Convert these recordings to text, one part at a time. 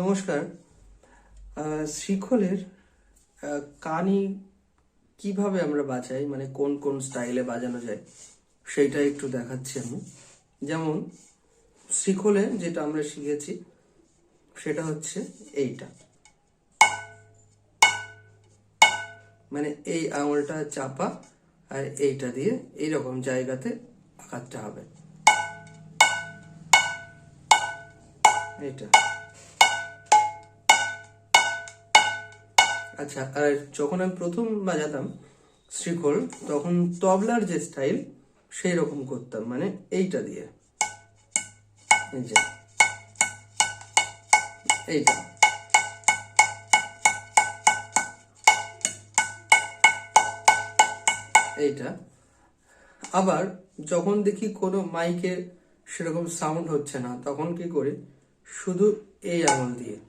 নমস্কার। শিখলের কানি কীভাবে আমরা বাজাই মানে কোন কোন স্টাইলে বাজানো যায়? সেইটা একটু দেখাচ্ছি আমি। যেমন শিখলে যেটা আমরা শিখেছি, সেটা হচ্ছে এইটা। মানে এই আঙুলটা চাপা আর এইটা দিয়ে এইরকম জায়গাতে আঘাতটা হবে। এইটা। আচ্ছা আর যখন আমি প্রথম বাজাতাম শ্রীখোল, তখন তবলার যে স্টাইল সেই রকম করতাম মানে এইটা দিয়ে। এই যে। এইটা। এইটা। আবার যখন দেখি কোনো মাইকের সেরকম সাউন্ড হচ্ছে না, তখন কি করি? শুধু এই আঙুল দিয়ে।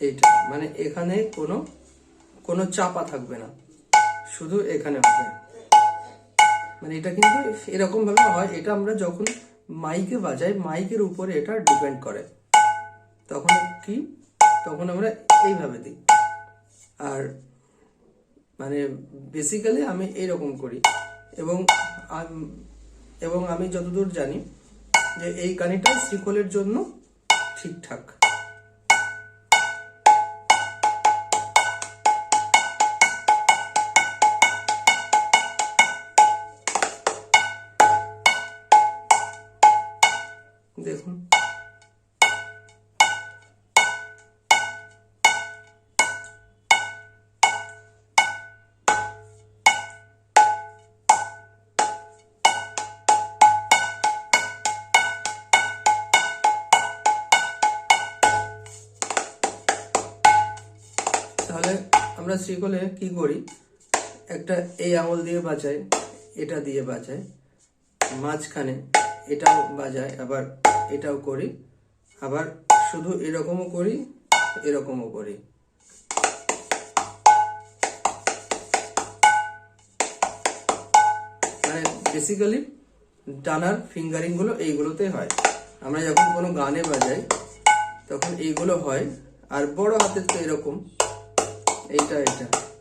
এইটা। মানে এখানে কোনো কোনো চাপা থাকবে না। শুধু এখানে হবে। মানে এটা কিন্তু এরকম ভাবে হয়, এটা আমরা যখন মাইকে বাজাই, মাইকের উপরে এটা ডিপেন্ড করে। তখন কি? তখন আমরা এইভাবে দিই। আর মানে বেসিক্যালি আমি এইরকম করি। এবং এবং আমি যতদূর জানি যে এই কানিটা শ্রীকলের জন্য ঠিকঠাক। দেখুন। তাহলে আমরা শ্রীকলে কি করি? একটা এই আঙুল দিয়ে বাজাই, এটা দিয়ে বাজাই, মাঝখানে এটাও বাজাই, আবার এটাও করি। আবার শুধু এরকমও করি এরকমও করি। মানে বেসিক্যালি ডানার ফিঙ্গারিংগুলো এইগুলোতে হয়। আমরা যখন কোনো গানে বাজাই, তখন এইগুলো হয়। আর বড় হাতের তো এরকম। এইটা এটা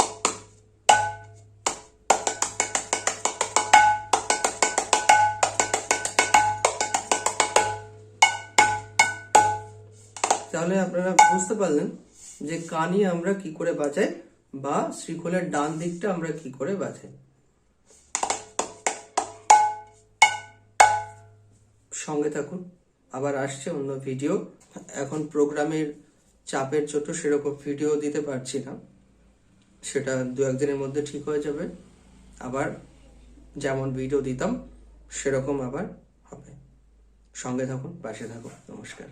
তাহলে আপনারা বুঝতে পারলেন যে কানি আমরা কি করে বাজাই বা শ্রীখোলের ডান দিকটা আমরা কি করে বাজাই সঙ্গে থাকুন, আবার আসছে অন্য ভিডিও। এখন প্রোগ্রামের চাপের জন্য সেরকম ভিডিও দিতে পারছি না। সেটা দু একদিনের মধ্যে ঠিক হয়ে যাবে। আবার যেমন ভিডিও দিতাম, সেরকম আবার হবে। সঙ্গে থাকুন, পাশে থাকুন। নমস্কার।